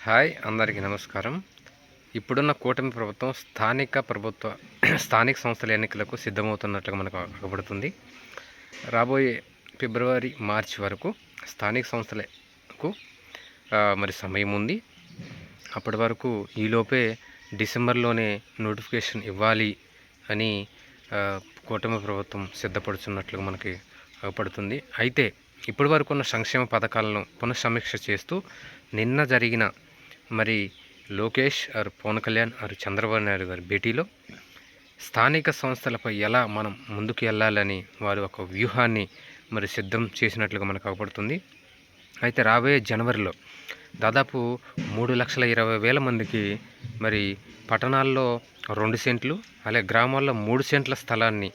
Hi అందరికీ నమస్కారం. ఇప్పుడున్న కూటమి ప్రభుత్వం స్థానిక ప్రభుత్వ స్థానిక సంస్థల ఎన్నికలకు సిద్ధమవుతున్నట్లుగా మనకు అగపడుతుంది రాబోయే ఫిబ్రవరి మార్చి వరకు స్థానిక సంస్థలకు మరి సమయం ఉంది. అప్పటి వరకు ఈలోపే డిసెంబర్లోనే నోటిఫికేషన్ ఇవ్వాలి అని కూటమి ప్రభుత్వం సిద్ధపడుచున్నట్లుగా మనకి అగపడుతుంది అయితే ఇప్పటి వరకు ఉన్న సంక్షేమ పథకాలను పునఃసమీక్ష చేస్తూ నిన్న జరిగిన మరి లోకేష్ ఆరు పవన్ కళ్యాణ్ ఆరు చంద్రబాబు నాయుడు గారి భేటీలో స్థానిక సంస్థలపై ఎలా మనం ముందుకు వెళ్ళాలని వారు ఒక వ్యూహాన్ని మరి సిద్ధం చేసినట్లుగా మనకు అవపడుతుంది. అయితే రాబోయే జనవరిలో దాదాపు మూడు లక్షల ఇరవై వేల మందికి మరి పట్టణాల్లో రెండు సెంట్లు అలాగే గ్రామాల్లో మూడు సెంట్ల స్థలాన్ని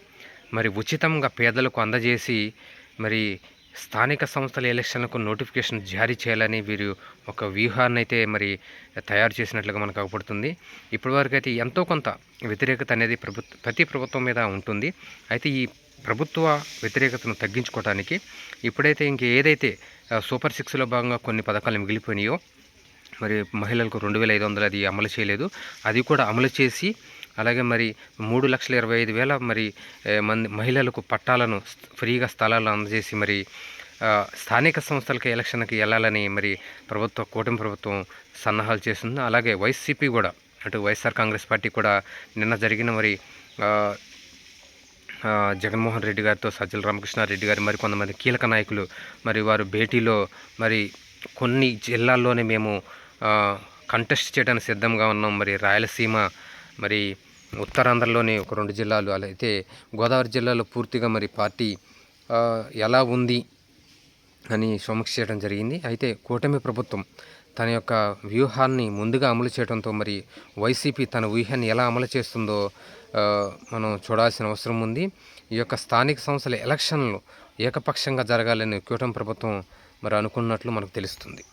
మరి ఉచితంగా పేదలకు అందజేసి మరి స్థానిక సంస్థల ఎలక్షన్లకు నోటిఫికేషన్ జారీ చేయాలని వీరు ఒక వ్యూహాన్ని అయితే మరి తయారు చేసినట్లుగా మనకు అవపడుతుంది. ఇప్పటివరకు అయితే ఎంతో కొంత వ్యతిరేకత అనేది ప్రభుత్వ ప్రతి ప్రభుత్వం మీద ఉంటుంది. అయితే ఈ ప్రభుత్వ వ్యతిరేకతను తగ్గించుకోవడానికి ఇప్పుడైతే ఇంక ఏదైతే సూపర్ సిక్స్లో భాగంగా కొన్ని పథకాలు మిగిలిపోయినాయో మరి మహిళలకు రెండు వేల ఐదు వందలు అది అమలు చేయలేదు. అది కూడా అమలు చేసి అలాగే మరి మూడు లక్షల ఇరవై ఐదు వేల మరి మంది మహిళలకు పట్టాలను ఫ్రీగా స్థలాలను అందజేసి మరి స్థానిక సంస్థలకి ఎలక్షన్కి వెళ్ళాలని మరి ప్రభుత్వ కూటమి ప్రభుత్వం సన్నాహాలు చేస్తుంది. అలాగే వైసీపీ కూడా అటు వైఎస్ఆర్ కాంగ్రెస్ పార్టీ కూడా నిన్న జరిగిన మరి జగన్మోహన్ రెడ్డి గారితో సజ్జల రామకృష్ణారెడ్డి గారు మరి కొంతమంది కీలక నాయకులు మరి వారు భేటీలో మరి కొన్ని జిల్లాల్లోనే మేము కంటెస్ట్ చేయడానికి సిద్ధంగా ఉన్నాం. మరి రాయలసీమ మరి ఉత్తరాంధ్రలోని ఒక రెండు జిల్లాలు అలా అయితే గోదావరి జిల్లాలో పూర్తిగా మరి పార్టీ ఎలా ఉంది అని సమీక్ష చేయడం జరిగింది. అయితే కూటమి ప్రభుత్వం తన యొక్క వ్యూహాన్ని ముందుగా అమలు చేయడంతో మరి వైసీపీ తన వ్యూహాన్ని ఎలా అమలు చేస్తుందో మనం చూడాల్సిన అవసరం ఉంది. ఈ యొక్క స్థానిక సంస్థల ఎలక్షన్లు ఏకపక్షంగా జరగాలని కూటమి ప్రభుత్వం మరి అనుకున్నట్లు మనకు తెలుస్తుంది.